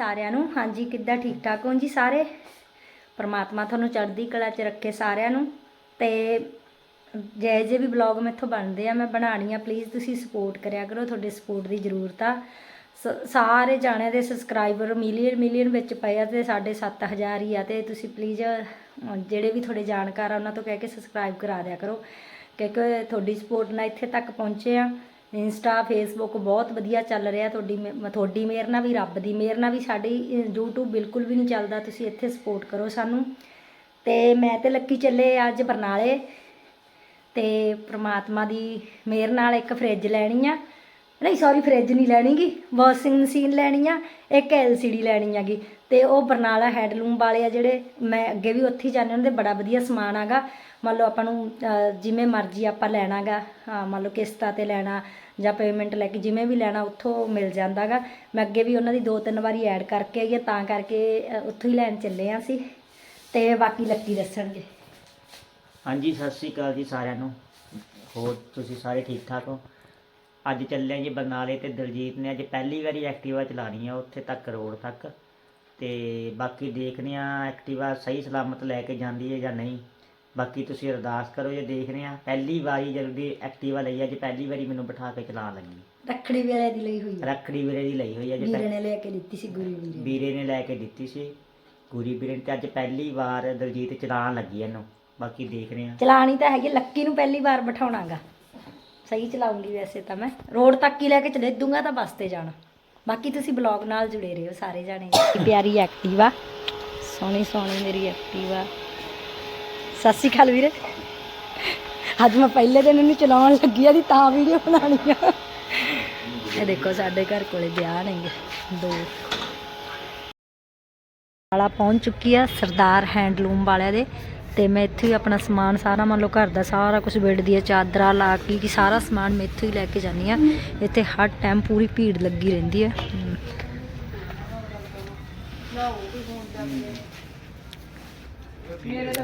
ਸਾਰਿਆਂ ਨੂੰ। ਹਾਂਜੀ, ਕਿੱਦਾਂ ਠੀਕ ਠਾਕ ਹੋ ਜੀ ਸਾਰੇ? ਪਰਮਾਤਮਾ ਤੁਹਾਨੂੰ ਚੜ੍ਹਦੀ ਕਲਾ 'ਚ ਰੱਖੇ ਸਾਰਿਆਂ ਨੂੰ। ਤੇ ਜੇ ਜੇ ਵੀ ਬਲੌਗ ਮੈਥੋਂ ਬਣਦੇ ਆ, ਮੈਂ ਬਣਾਣੀ ਆ ਪਲੀਜ਼ ਤੁਸੀਂ ਸਪੋਰਟ ਕਰਿਆ ਕਰੋ, ਤੁਹਾਡੇ ਸਪੋਰਟ ਦੀ ਜ਼ਰੂਰਤ ਆ। ਸ- ਸਾਰੇ ਜਾਣਿਆਂ ਦੇ ਸਬਸਕ੍ਰਾਈਬਰ ਮਿਲੀਅਨ ਮਿਲੀਅਨ ਵਿੱਚ ਪਏ ਆ ਤੇ ਸਾਡੇ 7000 ਹੀ ਆ ਤੇ ਤੁਸੀਂ ਪਲੀਜ਼ ਜਿਹੜੇ ਵੀ ਤੁਹਾਡੇ ਜਾਣਕਾਰ ਆ, ਉਹਨਾਂ ਤੋਂ ਕਹਿ ਕੇ ਸਬਸਕ੍ਰਾਈਬ ਕਰਾ ਦਿਆ ਕਰੋ। ਕਿਉਂਕਿ ਤੁਹਾਡੀ ਸਪੋਰਟ ਨਾਲ ਇੱਥੇ ਤੱਕ ਪਹੁੰਚੇ ਆ। ਇੰਸਟਾ ਫੇਸਬੁੱਕ ਬਹੁਤ ਵਧੀਆ ਚੱਲ ਰਿਹਾ ਤੁਹਾਡੀ ਮੇ- ਤੁਹਾਡੀ ਮਿਹਰ ਨਾਲ ਵੀ ਰੱਬ ਦੀ ਮਿਹਰ ਨਾਲ ਵੀ ਸਾਡੀ ਅ, YouTube ਬਿਲਕੁਲ ਵੀ ਨਹੀਂ ਚੱਲਦਾ ਤੁਸੀਂ ਇੱਥੇ ਸਪੋਰਟ ਕਰੋ ਸਾਨੂੰ। ਤੇ ਮੈਂ ਤੇ ਲੱਕੀ ਚੱਲੇ ਅੱਜ ਬਰਨਾਲੇ। ਤੇ ਪ੍ਰਮਾਤਮਾ ਦੀ ਮਿਹਰ ਨਾਲ ਇੱਕ ਫ੍ਰਿਜ ਲੈਣੀ ਆ। ਨਹੀਂ ਸੌਰੀ ਫ੍ਰਿਜ ਨਹੀਂ ਲੈਣੀਗੀ ਵਾਸ਼ਿੰਗ ਮਸ਼ੀਨ ਲੈਣੀ ਆ ਇੱਕ LCD ਲੈਣੀ ਹੈਗੀ। ਤੇ ਉਹ ਬਰਨਾਲਾ ਹੈਂਡਲੂਮ ਵਾਲੇ ਆ ਜਿਹੜੇ, ਮੈਂ ਅੱਗੇ ਵੀ ਉੱਥੇ ਹੀ ਜਾਂਦੇ, ਉਹਨਾਂ ਦੇ ਬੜਾ ਵਧੀਆ ਸਮਾਨ ਆਗਾ ਮੰਨ ਲਓ ਆਪਾਂ ਨੂੰ ਜਿਵੇਂ ਮਰਜ਼ੀ ਆਪਾਂ ਲੈਣਾਗਾ ਹਾਂ, ਮੰਨ ਲਓ ਕਿਸ਼ਤਾਂ ਤੇ ਲੈਣਾ, ਜਾਂ ਪੇਮੈਂਟ ਲੈ ਕੇ ਜਿਵੇਂ ਵੀ ਲੈਣਾ, ਉੱਥੋਂ ਮਿਲ ਜਾਂਦਾਗਾ ਮੈਂ ਅੱਗੇ ਵੀ ਉਹਨਾਂ ਦੀ ਦੋ ਤਿੰਨ ਵਾਰੀ ਐਡ ਕਰਕੇ ਆਈ ਆ ਤਾਂ ਕਰਕੇ ਉੱਥੋਂ ਹੀ ਲੈਣ ਚੱਲੇ ਆ ਅਸੀਂ। ਤੇ ਬਾਕੀ ਲੱਕੀ ਦੱਸਣਗੇ। ਹਾਂਜੀ, ਸਤਿ ਸ੍ਰੀ ਅਕਾਲ ਜੀ ਸਾਰਿਆਂ ਨੂੰ। ਹੋਰ, ਤੁਸੀਂ ਸਾਰੇ ਠੀਕ ਠਾਕ ਹੋ? ਅੱਜ ਚੱਲੇ ਹਾਂ ਜੀ ਬਰਨਾਲੇ ਤੇ ਦਲਜੀਤ ਨੇ ਅੱਜ ਪਹਿਲੀ ਵਾਰੀ ਐਕਟਿਵਾ ਚਲਾਣੀ ਆ ਉੱਥੇ ਤੱਕ ਰੋਡ ਤੱਕ। ਤੇ ਬਾਕੀ ਦੇਖਦੇ ਆ ਐਕਟਿਵਾ ਸਹੀ ਸਲਾਮਤ ਲੈ ਕੇ ਜਾਂਦੀ ਹੈ ਜਾਂ ਨਹੀਂ। ਬਾਕੀ ਤੁਸੀਂ ਅਰਦਾਸ ਕਰੋ ਜੇ ਦੇਖਦੇ ਆ ਪਹਿਲੀ ਵਾਰੀ ਜਦੋਂ ਦੀ ਐਕਟਿਵਾ ਲਈ ਅੱਜ ਪਹਿਲੀ ਵਾਰੀ ਮੈਨੂੰ ਬਿਠਾ ਕੇ ਚਲਾਉਣ ਲੱਗੀ। ਰੱਖੜੀ ਵੇਲੇ ਦੀ ਲਈ ਹੋਈ ਆ। ਰੱਖੜੀ ਵੀਰੇ ਦੀ ਲਈ ਹੋਈ ਹੈ ਵੀਰੇ ਨੇ ਲੈ ਕੇ ਦਿੱਤੀ ਸੀ ਗੁਰੂ ਵੀਰੇ ਨੇ। ਵੀਰੇ ਨੇ ਲੈ ਕੇ ਦਿੱਤੀ ਸੀ ਗੁਰੀ ਵੀਰੇ ਨੇ ਤੇ ਅੱਜ ਪਹਿਲੀ ਵਾਰ ਦਲਜੀਤ ਚਲਾਉਣ ਲੱਗੀ ਇਹਨੂੰ। ਬਾਕੀ ਦੇਖਦੇ ਆ ਚਲਾਣੀ ਤਾਂ ਹੈਗੀ ਲੱਕੀ ਨੂੰ ਪਹਿਲੀ ਵਾਰ ਬਿਠਾਉਣਾਗਾ। ਸਹੀ ਚਲਾਉਂਗੀ ਵੈਸੇ ਤਾਂ ਮੈਂ। ਰੋਡ ਤੱਕ ਹੀ ਲੈ ਕੇ ਚਲੇ ਦੂੰਗਾ ਤਾਂ ਬੱਸ ਤੇ ਜਾਣਾ। ਬਾਕੀ ਤੁਸੀਂ ਬਲੌਗ ਨਾਲ ਜੁੜੇ ਰਹੋ ਸਾਰੇ ਜਾਣੇ। ਪਿਆਰੀ ਐਕਟਿਵਾ ਸੋਹਣੀ ਸੋਹਣੀ ਮੇਰੀ ਐਕਟਿਵਾ ਸਤਿ ਸ਼੍ਰੀ ਅਕਾਲ ਵੀਰੇ। ਅੱਜ ਮੈਂ ਪਹਿਲੇ ਦਿਨ ਇਹਨੂੰ ਚਲਾਉਣ ਲੱਗੀ ਆ ਦੀ ਤਾਂ ਵੀਡੀਓ ਬਣਾਉਣੀ ਆ। ਇਹ ਦੇਖੋ ਸਾਡੇ ਘਰ ਕੋਲੇ ਵਿਆਹ ਨੇਗੇ, ਦੋ। ਵਾਲਾ ਪਹੁੰਚ ਚੁੱਕੀ ਆ ਸਰਦਾਰ ਹੈਂਡਲੂਮ ਵਾਲਿਆਂ ਦੇ। ਤੇ ਮੈਂ ਇੱਥੇ ਹੀ ਆਪਣਾ ਸਮਾਨ ਸਾਰਾ ਮੰਨ ਲਓ ਘਰ ਦਾ ਸਾਰਾ ਕੁਝ ਬੈੱਡ ਦੀਆਂ ਚਾਦਰਾਂ ਲਾ ਕੇ ਕਿ ਸਾਰਾ ਸਮਾਨ ਮੈਂ ਇੱਥੋਂ ਹੀ ਲੈ ਕੇ ਜਾਂਦੀ ਆ ਇੱਥੇ ਹਰ ਟਾਈਮ ਪੂਰੀ ਭੀੜ ਲੱਗੀ ਰਹਿੰਦੀ ਹੈ।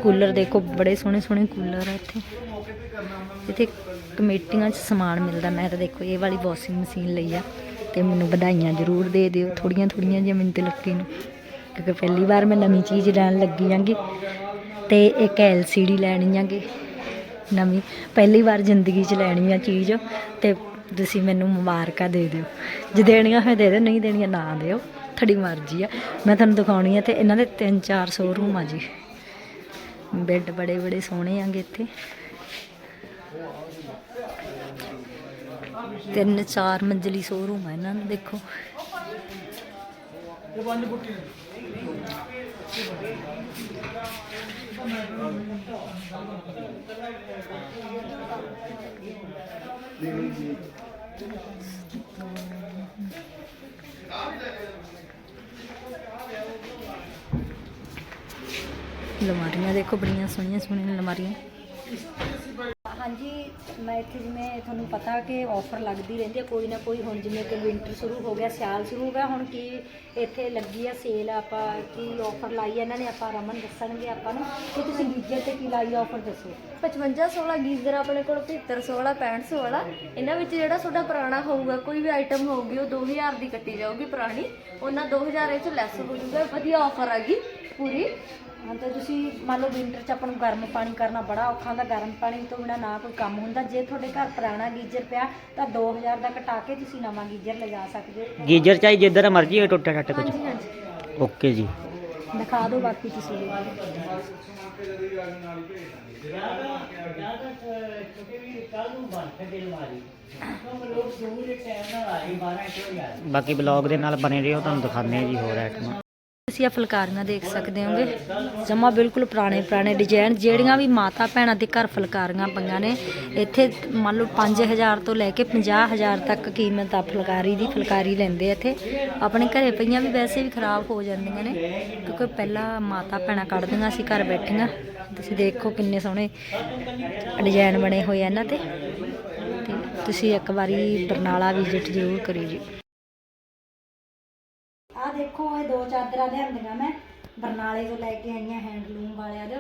ਕੂਲਰ ਦੇਖੋ, ਬੜੇ ਸੋਹਣੇ ਸੋਹਣੇ ਕੂਲਰ ਆ ਇੱਥੇ। ਇੱਥੇ ਕਮੇਟੀਆਂ 'ਚ ਸਮਾਨ ਮਿਲਦਾ, ਮੈਂ ਤਾਂ ਦੇਖੋ ਇਹ ਵਾਲੀ ਵਾਸ਼ਿੰਗ ਮਸ਼ੀਨ ਲਈ ਆ। ਤੇ ਮੈਨੂੰ ਵਧਾਈਆਂ ਜ਼ਰੂਰ ਦੇ ਦਿਓ ਥੋੜੀਆਂ ਥੋੜੀਆਂ ਜਿਹੀਆਂ ਮੈਨੂੰ ਤੇ ਲੱਕੀ ਨੂੰ। ਕਿਉਂਕਿ ਪਹਿਲੀ ਵਾਰ ਮੈਂ ਨਵੀਂ ਚੀਜ਼ ਲੈਣ ਲੱਗੀ ਆਂਗੀ। ਤੇ ਇੱਕ LCD ਲੈਣੀ ਆਂਗੀ ਨਵੀਂ। ਪਹਿਲੀ ਵਾਰ ਜ਼ਿੰਦਗੀ 'ਚ ਲੈਣੀ ਆ ਚੀਜ਼ ਤੇ ਤੁਸੀਂ ਮੈਨੂੰ ਮੁਬਾਰਕਾਂ ਦੇ ਦਿਓ। ਜੇ ਦੇਣੀਆਂ ਹੋਏ ਦੇ ਦਿਓ, ਨਹੀਂ ਦੇਣੀਆਂ ਨਾ ਦਿਓ। ਤੁਹਾਡੀ ਮਰਜ਼ੀ ਆ। ਮੈਂ ਤੁਹਾਨੂੰ ਦਿਖਾਉਣੀ ਆ ਤੇ ਇਹਨਾਂ ਦੇ ਤਿੰਨ ਚਾਰ ਸ਼ੋਰੂਮ ਆ ਜੀ। ਬੈੱਡ ਬੜੇ ਬੜੇ ਸੋਹਣੇ ਆਂਗੇ ਇੱਥੇ। ਤਿੰਨ ਚਾਰ ਮੰਜ਼ਲੀ ਸ਼ੋਰੂਮ ਆ ਇਹਨਾਂ ਨੂੰ ਦੇਖੋ। La María de Cobriña Soñas, ponen la María. ਹਾਂਜੀ ਮੈਂ ਇੱਥੇ ਜਿਵੇਂ ਤੁਹਾਨੂੰ ਪਤਾ ਕਿ ਆਫਰ ਲੱਗਦੀ ਰਹਿੰਦੀ ਹੈ ਕੋਈ ਨਾ ਕੋਈ ਹੁਣ ਜਿਵੇਂ ਕਿ ਵਿੰਟਰ ਸ਼ੁਰੂ ਹੋ ਗਿਆ ਸਿਆਲ ਸ਼ੁਰੂ ਹੋ ਗਿਆ ਹੁਣ ਕੀ ਇੱਥੇ ਲੱਗੀ ਆ ਸੇਲ ਆਪਾਂ ਕੀ ਆਫਰ ਲਾਈ ਇਹਨਾਂ ਨੇ ਆਪਾਂ ਰਮਨ ਦੱਸਣਗੇ ਆਪਾਂ ਨੂੰ ਕਿ ਤੁਸੀਂ ਗੀਜਰ ਤੇ ਕੀ ਲਾਈ ਆਫਰ ਦੱਸੋ? 55 16 ਗੀਜ਼ਰ ਆਪਣੇ ਕੋਲ 75 16 65 16 ਇਹਨਾਂ ਵਿੱਚ ਜਿਹੜਾ ਤੁਹਾਡਾ ਪੁਰਾਣਾ ਹੋਊਗਾ ਕੋਈ ਵੀ ਆਈਟਮ ਹੋਊਗੀ ਉਹ 2000 ਦੀ ਕੱਟੀ ਜਾਊਗੀ ਪੁਰਾਣੀ ਉਹਨਾਂ 2000 ਇਹ ਚ ਲੈਸ ਹੋ ਜਾਊਗਾ ਵਧੀਆ ਆਫਰ ਹੈਗੀ ਪੂਰੀ। ਹਾਂ ਤਾਂ ਤੁਸੀਂ ਮੰਨ ਲਓ ਵਿੰਟਰ 'ਚ ਆਪਾਂ ਨੂੰ ਗਰਮ ਪਾਣੀ ਕਰਨਾ ਬੜਾ ਔਖਾ ਹੁੰਦਾ ਗਰਮ ਪਾਣੀ ਤੋਂ ਬਿਨਾ ਨਾ ਕੋਈ ਕੰਮ ਹੁੰਦਾ। ਜੇ ਤੁਹਾਡੇ ਘਰ ਪੁਰਾਣਾ ਗੀਜ਼ਰ ਪਿਆ ਤਾਂ 2000 ਦਾ ਕਟਾ ਕੇ ਤੁਸੀਂ ਨਵਾਂ ਗੀਜ਼ਰ ਲਗਾ ਸਕਦੇ ਹੋ। ਗੀਜਰ ਚਾਹੀ ਜਿੱਧਰ ਮਰਜ਼ੀ ਹੋਏ ਟੁੱਟਾ ਟੱਟ ਕੁਝ ਹਾਂਜੀ ਹਾਂਜੀ। ਓਕੇ ਜੀ। ਦਿਖਾ ਦਿਓ ਬਾਕੀ ਤੁਸੀਂ। ਵੀ। ਬਾਕੀ ਬਲੌਗ ਦੇ ਨਾਲ ਬਣੇ ਰਹੋ ਤੁਹਾਨੂੰ ਦਿਖਾਉਂਦੇ ਆ ਜੀ ਹੋਰ ਆਈਟਮਾਂ ਤੁਸੀਂ ਇਹ ਫੁਲਕਾਰੀਆਂ ਦੇਖ ਸਕਦੇ ਹੋਗੇ। ਜਮਾ ਬਿਲਕੁਲ ਪੁਰਾਣੇ ਪੁਰਾਣੇ ਡਿਜ਼ਾਈਨ ਜਿਹੜੀਆਂ ਵੀ ਮਾਤਾ ਭੈਣਾਂ ਦੇ ਘਰ ਫੁਲਕਾਰੀਆਂ ਪਈਆਂ ਨੇ। ਇੱਥੇ ਮੰਨ ਲਓ 5000 ਤੋਂ ਲੈ ਕੇ 50000 ਤੱਕ ਕੀਮਤ ਆ ਫੁਲਕਾਰੀ ਦੀ, ਫੁਲਕਾਰੀ ਲੈਂਦੇ ਇੱਥੇ। ਆਪਣੇ ਘਰੇ ਪਈਆਂ ਵੀ ਵੈਸੇ ਵੀ ਖਰਾਬ ਹੋ ਜਾਂਦੀਆਂ ਨੇ, ਕਿਉਂਕਿ ਪਹਿਲਾਂ ਮਾਤਾ ਭੈਣਾਂ ਕੱਢਦੀਆਂ ਸੀ, ਘਰ ਬੈਠੀਆਂ। ਤੁਸੀਂ ਦੇਖੋ ਕਿੰਨੇ ਸੋਹਣੇ ਡਿਜ਼ਾਈਨ ਬਣੇ ਹੋਏ ਆ ਇਹਨਾਂ ਤੇ। ਤੇ ਤੁਸੀਂ ਇੱਕ ਵਾਰੀ ਬਰਨਾਲਾ ਵਿਜ਼ਿਟ ਜ਼ਰੂਰ ਕਰਿਓ ਜੀ। ਦੇਖੋ, ਇਹ ਦੋ ਚਾਦਰਾਂ ਲਿਆਂਦੀਆਂ ਮੈਂ। ਬਰਨਾਲੇ ਤੋਂ ਲੈ ਕੇ ਆਈਆਂ ਹੈਂਡਲੂਮ ਵਾਲਿਆਂ ਦੇ,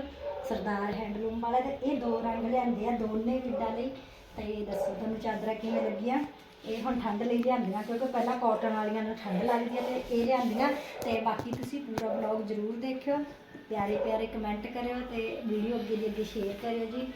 ਸਰਦਾਰ ਹੈਂਡਲੂਮ ਵਾਲੇ ਤੇ ਇਹ ਦੋ ਰੰਗ ਲਿਆਂਦੇ ਆ, ਦੋਨੇ ਕਿੱਦਾਂ ਲਈ? ਤੇ ਦੱਸੋ, ਤੁਹਾਨੂੰ ਚਾਦਰਾਂ ਕਿਵੇਂ ਲੱਗੀਆਂ? ਇਹ ਹੁਣ ਠੰਡ ਲਈ ਲਿਆਂਦੀਆਂ, ਕਿਉਂਕਿ ਪਹਿਲਾਂ ਕਾਟਨ ਵਾਲੀਆਂ ਨੂੰ ਠੰਡ ਲੱਗਦੀ ਹੈ ਤੇ ਇਹ ਲਿਆਂਦੀਆਂ। ਤੇ ਬਾਕੀ ਤੁਸੀਂ ਪੂਰਾ ਵਲੌਗ ਜ਼ਰੂਰ ਦੇਖਿਓ। ਪਿਆਰੇ ਪਿਆਰੇ ਕਮੈਂਟ ਕਰਿਓ ਤੇ ਵੀਡੀਓ ਅੱਗੇ ਦੀ ਅੱਗੇ ਸ਼ੇਅਰ ਕਰਿਓ ਜੀ।